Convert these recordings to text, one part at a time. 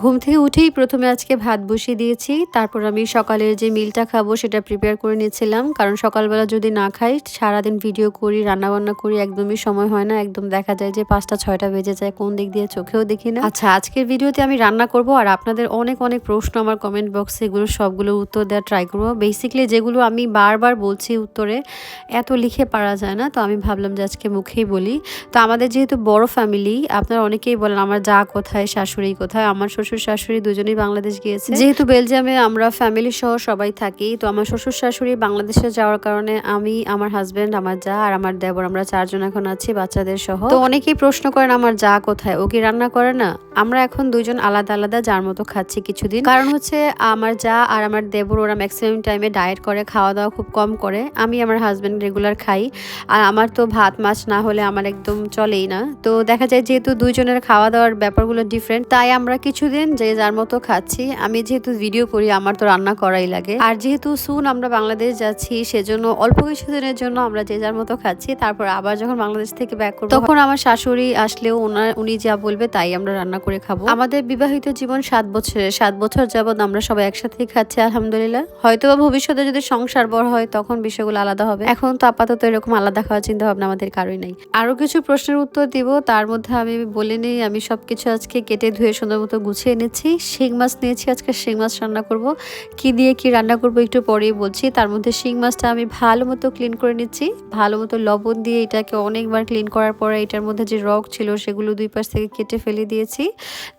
ঘুম থেকে উঠেই প্রথমে আজকে ভাত বসিয়ে দিয়েছি। তারপর আমি সকালের যে মিলটা খাব সেটা প্রিপেয়ার করে নিয়েছিলাম। কারণ সকালবেলা যদি না খাই, সারাদিন ভিডিও করি, রান্নাবান্না করি, একদমই সময় হয় না। একদম দেখা যায় যে পাঁচটা, ছয়টা বেজে যায়, কোন দিক দিয়ে চোখেও দেখি না। আচ্ছা আজকের ভিডিওতে আমি রান্না করব আর আপনাদের অনেক অনেক প্রশ্ন আমার কমেন্ট বক্সে এগুলো সবগুলো উত্তর দেওয়ার ট্রাই করব। বেসিক্যালি যেগুলো আমি বারবার বলছি উত্তরে, এত লিখে পারা যায় না। তো আমি ভাবলাম যে আজকে মুখেই বলি। তো আমাদের যেহেতু বড় ফ্যামিলি আপনারা অনেকেই বলেন, আমার যা কোথায় শাশুড়ি কোথায়, আমার শ্বশুর শাশুড়ি দুজনেই বাংলাদেশ গিয়েছে। যেহেতু বেলজিয়ামে আমরা ফ্যামিলি সহ সবাই থাকি, তো আমার শ্বশুর শাশুড়ি বাংলাদেশে যাওয়ার কারণে আমি, আমার হাজবেন্ড আমার যা আর আমার দেবর, আমরা চারজন এখন আছি বাচ্চাদের সহ। তো অনেকেই প্রশ্ন করেন, আমার যা কোথায়? ও কি রান্না করে না? আমরা এখন দুজন আলাদা আলাদা যার মতো খাচ্ছি কিছুদিন। কারণ হচ্ছে আমার যা আর আমার দেবর, ওরা ম্যাক্সিমাম টাইমে ডায়েট করে খাওয়া দাওয়া খুব কম করে। আমি আমার হাজব্যান্ড রেগুলার খাই। আর আমার তো ভাত, মাছ না হলে আমার একদম চলেই না। তো দেখা যায় যেহেতু দুইজনের খাওয়া দাওয়ার ব্যাপারগুলো ডিফারেন্ট তাই আমরা কিছুদিন যে যার মতো খাচ্ছি। আমি যেহেতু ভিডিও করি, আমার তো রান্না করাই লাগে। আর যেহেতু সুন আমরা বাংলাদেশ যাচ্ছি, সেজন্য অল্প কিছুদিনের জন্য আমরা যে যার মতো খাচ্ছি, তারপর আবার যখন বাংলাদেশ থেকে ব্যাক করব, তখন আমার শাশুড়ি আসলেও উনি যা বলবে তাই আমরা রান্না করে খাব। আমাদের বিবাহিত জীবন সাত বছরের, সাত বছর যাবৎ আমরা সবাই একসাথেই খাচ্ছি, আলহামদুলিল্লাহ। হয়তো বা ভবিষ্যতে যদি সংসার বড় হয়, তখন বিষয়গুলো আলাদা হবে। এখন তো আপাতত এরকম আলাদা খাওয়ার চিন্তা ভাবনা আমাদের কারোই নাই। আরও কিছু প্রশ্নের উত্তর দিব, তার মধ্যে আমি বলে নিই, আমি সবকিছু আজকে কেটে ধুয়ে সুন্দর মতো গুছিয়ে নিচ্ছি শিং মাছ নিয়েছি, আজকে শিং মাছ রান্না করব। কি দিয়ে কি রান্না করব একটু পরেই বলছি। তার মধ্যে শিং মাছটা আমি ভালো মতো ক্লিন করে নিচ্ছি। ভালো মতো লবণ দিয়ে এটাকে অনেকবার ক্লিন করার পরে এটার মধ্যে যে রক ছিল সেগুলো দুই পাশ থেকে কেটে ফেলে দিয়েছি।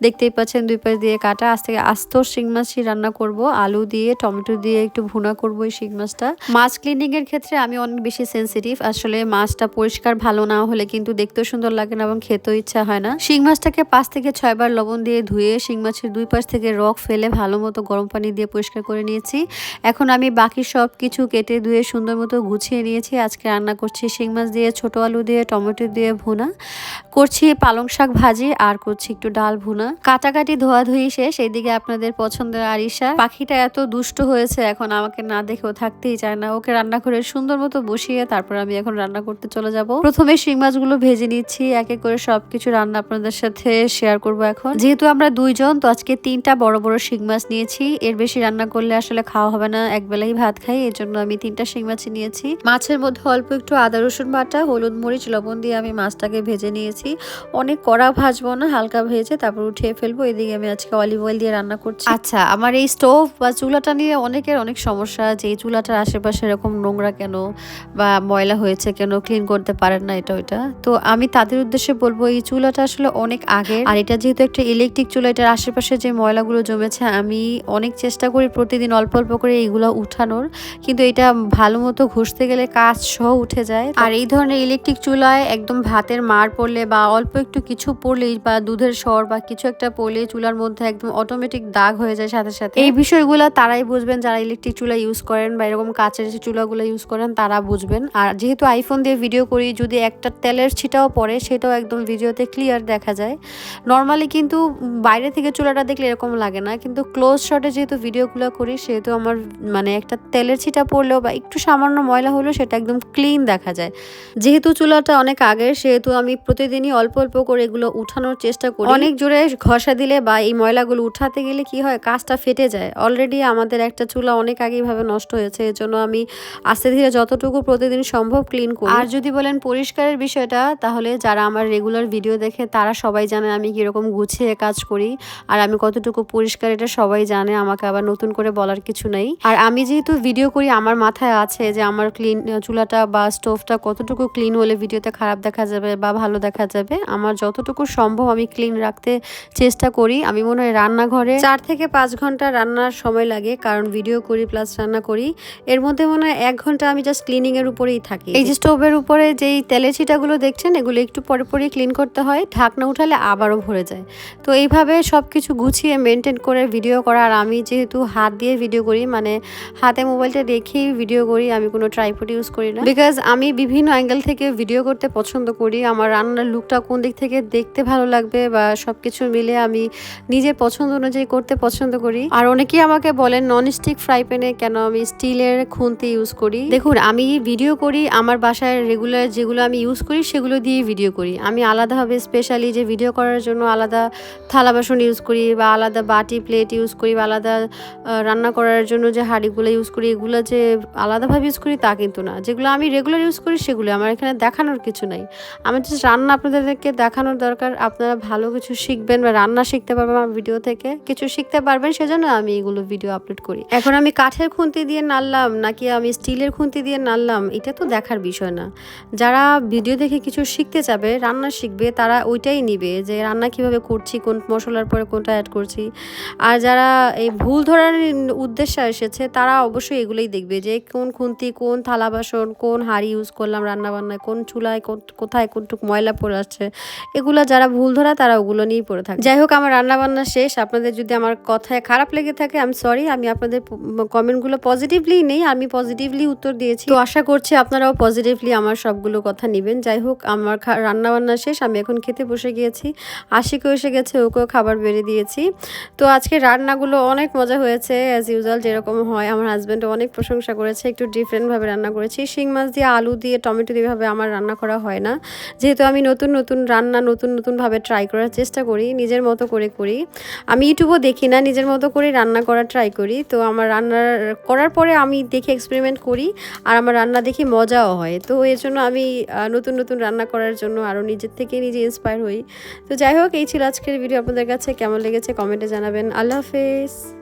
দেখতেই পাচ্ছেন দুই পাশ দিয়ে কাটা। আজ থেকে আস্ত শিং মাছই রান্না করব। আলু দিয়ে, টমেটো দিয়ে একটু ভুনা করব এই শিং মাছটা। মাছ ক্লিনিংয়ের ক্ষেত্রে আমি অনেক বেশি সেন্সিটিভ আসলে মাছটা পরিষ্কার ভালো না হলে কিন্তু দেখতেও সুন্দর লাগে না এবং খেতেও ইচ্ছা হয় না। শিং মাছটাকে পাঁচ থেকে ছয়বার লবণ দিয়ে ধুয়ে শিং মাছের দুই পাশ থেকে রক ফেলে ভালো মতো গরম পানি দিয়ে পরিষ্কার করে নিয়েছি। এখন আমি বাকি সব কিছু কেটে ধুয়ে সুন্দর মতো গুছিয়ে নিয়েছি। আজকে রান্না করছি শিং মাছ দিয়ে, ছোট আলু দিয়ে, টমেটো দিয়ে ভুনা। করছি পালং শাক ভাজি আর করছি একটু ডাল ভুনা। কাটাকাটি ধোয়াধুয়ি শেষ, এইদিকে আপনাদের পছন্দের আরিশা পাখিটা এত দুষ্ট হয়েছে, এখন আমাকে না দেখেও থাকতেই চায় না। ওকে রান্না করে সুন্দর মতো বসিয়ে তারপর আমি এখন রান্না করতে চলে যাব। প্রথমে শিং মাছগুলো ভেজে নিচ্ছি, এক করে সবকিছু রান্না আপনাদের সাথে শেয়ার করব এখন। যেহেতু আমরা দুইজন তো আজকে তিনটা বড় বড় শিং মাছ নিয়েছি। এর বেশি রান্না করলে আসলে খাওয়া হবে না, এক বেলাই ভাত খাই, এর জন্য আমি তিনটা শিং মাছ নিয়েছি। মাছের মধ্যে অল্প একটু আদা, রসুন বাটা, হলুদ, মরিচ, লবণ দিয়ে আমি মাছটাকে ভেজে নিয়েছি। অনেক কড়া ভাজবো না, হালকা ভেজে তারপর উঠিয়ে ফেলব, এদিকে আমি আজকে অলিভ অয়েল দিয়ে রান্না করছি। আচ্ছা আমার এই স্টোভ বা চুলাটা নিয়ে অনেকের অনেক সমস্যা, যে এই চুলাটার আশেপাশে এরকম নোংরা কেন বা ময়লা হয়েছে কেন, ক্লিন করতে পারেন না এটা, ওইটা। তো আমি তাদের উদ্দেশ্যে বলব, এই চুলাটা আসলে অনেক আগে আর এটা যেহেতু একটা ইলেকট্রিক চুলা এটার আশেপাশে যে ময়লাগুলো জমেছে, আমি অনেক চেষ্টা করি প্রতিদিন অল্প অল্প করে এইগুলো উঠানোর। কিন্তু এটা ভালো মতো ঘষতে গেলে কাজ সহ উঠে যায়। আর এই ধরনের ইলেকট্রিক চুলায় একদম ভাতের মার পড়লে বা অল্প একটু কিছু পড়লেই বা দুধের স্বর বা কিছু একটা পড়লে চুলার মধ্যে একদম অটোমেটিক দাগ হয়ে যায় সাথে সাথে। এই বিষয়গুলো তারাই বুঝবেন, যারা ইলেকট্রিক চুলা ইউজ করেন বা এরকম কাচের যে চুলাগুলো ইউজ করেন, তারা বুঝবেন। আর যেহেতু আইফোন দিয়ে ভিডিও করি, যদি একটা তেলের ছিটাও পড়ে, সেটাও একদম ভিডিওতে ক্লিয়ার দেখা যায়। নর্মালি কিন্তু বাইরে থেকে চুলাটা দেখলে এরকম লাগে না। কিন্তু ক্লোজ শটে যেহেতু ভিডিওগুলো করি, সেহেতু আমার মানে একটা তেলের ছিটা পড়লেও বা একটু সামান্য ময়লা হলেও সেটা একদম ক্লিন দেখা যায়। যেহেতু চুলাটা অনেক আগের, সেহেতু আমি প্রতিদিনই অল্প অল্প করে এগুলো উঠানোর চেষ্টা করি। অনেক জোরে ঘষা দিলে বা এই ময়লাগুলো উঠাতে গেলে কি হয়, কাজটা ফেটে যায়। অলরেডি আমাদের একটা চুলা অনেক আগেই ভাবে নষ্ট হয়েছে এর জন্য আমি আস্তে ধীরে যতটুকু প্রতিদিন সম্ভব ক্লিন করি। আর যদি বলেন পরিষ্কারের বিষয়টা, তাহলে যারা আমার রেগুলার ভিডিও দেখে, তারা সবাই জানে আমি কীরকম গুছিয়ে কাজ করি। আর আমি কতটুকু পরিষ্কার এটা সবাই জানে, আমাকে আবার নতুন করে বলার কিছু নেই। আর আমি যেহেতু ভিডিও করি, আমার মাথায় আছে যে আমার ক্লিন চুলাটা বা স্টোভটা কতটুকু ক্লিন হলে ভিডিওতে খারাপ দেখা যাবে বা ভালো দেখা যাবে, আমার যতটুকু সম্ভব আমি ক্লিন রাখতে চেষ্টা করি। আমি মনে হয় রান্নাঘরে চার থেকে পাঁচ ঘণ্টা রান্নার সময় লাগে, কারণ ভিডিও করি প্লাস রান্না করি। এর মধ্যে মনে হয় এক ঘণ্টা আমি জাস্ট ক্লিনিং এর উপরেই থাকি। এই যে স্টোভের উপরে যেই তেলের ছিটাগুলো দেখছেন, এগুলো একটু পরে পরে ক্লিন করতে হয়, ঢাকনা উঠালে আবারও ভরে যায়। তো এইভাবে সব কিছু গুছিয়ে মেনটেন করে ভিডিও করা। আর আমি যেহেতু হাত দিয়ে ভিডিও করি মানে হাতে মোবাইলটা রেখেই ভিডিও করি, আমি কোনো ট্রাইপড ইউজ করি না। বিকজ আমি বিভিন্ন অ্যাঙ্গেল থেকে ভিডিও করতে পছন্দ করি। আমার রান্নার লুকটা কোন দিক থেকে দেখতে ভালো লাগবে বা সব কিছু মিলে আমি নিজের পছন্দ অনুযায়ী করতে পছন্দ করি। আর অনেকেই আমাকে বলেন নন স্টিক ফ্রাই প্যানে কেন আমি স্টিলের খুন্তি ইউজ করি? দেখুন, আমি ভিডিও করি, আমার বাসায় রেগুলার যেগুলো আমি ইউজ করি, সেগুলো দিয়ে ভিডিও করি। আমি আলাদাভাবে স্পেশালি যে ভিডিও করার জন্য আলাদা থালা বাসন ইউজ করি বা আলাদা বাটি প্লেট ইউজ করি বা আলাদা রান্না করার জন্য যে হাঁড়িগুলো ইউজ করি, এগুলো যে আলাদাভাবে ইউজ করি তা কিন্তু না। যেগুলো আমি রেগুলার ইউজ করি সেগুলো আমার এখানে দেখানোর কিছু নাই। আমার জাস্ট রান্না আপনাদেরকে দেখানোর দরকার। আপনারা ভালো কিছু শিখবেন বা রান্না শিখতে পারবেন আমার ভিডিও থেকে। কিছু শিখতে পারবেন, সেজন্য আমি এগুলো ভিডিও আপলোড করি। এখন আমি কাঠের খুন্তি দিয়ে নাড়লাম, নাকি আমি স্টিলের খুন্তি দিয়ে নাড়লাম, এটা তো দেখার বিষয় না। যারা ভিডিও দেখে কিছু শিখতে চাবে রান্না শিখবে, তারা ওইটাই নিবে যে রান্না কীভাবে করছি, কোন মশলার পরে কোনটা অ্যাড করছি। আর যারা এই ভুল ধরার উদ্দেশ্যে এসেছে, তারা অবশ্যই এগুলোই দেখবে যে কোন খুন্তি, কোন থালা বাসন, কোন হাঁড়ি ইউজ করলাম রান্নাবান্নায়, কোন চুলায় কোথায় কোনটুক ময়লা পড়ে আসছে এগুলো যারা ভুল ধরা, তারা ওগুলো নিয়েই পড়ে থাকে। যাই হোক, আমার রান্নাবান্না শেষ। আপনাদের যদি আমার কথায় খারাপ লেগে থাকে আমি সরি আমি আপনাদের কমেন্টগুলো পজিটিভলি নেই, আমি পজিটিভলি উত্তর দিয়েছি। তো আশা করছি আপনারাও পজিটিভলি আমার সবগুলো কথা নেবেন। যাই হোক, আমার রান্নাবান্না শেষ। আমি এখন খেতে বসে গিয়েছি। আশিকেও এসে গেছে, ওকেও খাবার বেড়ে দিয়েছি। তো আজকে রান্নাগুলো অনেক মজা হয়েছে অ্যাজ ইউজুয়াল যেরকম হয়। আমার হাজব্যান্ড অনেক প্রশংসা করেছে, একটু ডিফারেন্টভাবে রান্না করেছি। শিং মাছ দিয়ে আলু দিয়ে টমেটো দিয়ে এভাবে আমার রান্না করা হয় না। যেহেতু আমি নতুন নতুন রান্না নতুন নতুনভাবে ট্রাই করার চেষ্টা করি, নিজের মতো করে করি। আমি ইউটিউবও দেখি না, নিজের মতো করে রান্না করার ট্রাই করি। তো আমার রান্নার করার পরে আমি দেখে এক্সপেরিমেন্ট করি, আর আমার রান্না দেখে মজাও হয়। তো এর জন্য আমি নতুন নতুন রান্না করার জন্য আরও নিজের থেকে নিজে ইন্সপায়ার হই। তো যাই হোক, এই ছিল আজকের ভিডিও আপনাদের কাছে কেমন লেগেছে কমেন্টে জানাবেন। আল্লাহ হাফেজ।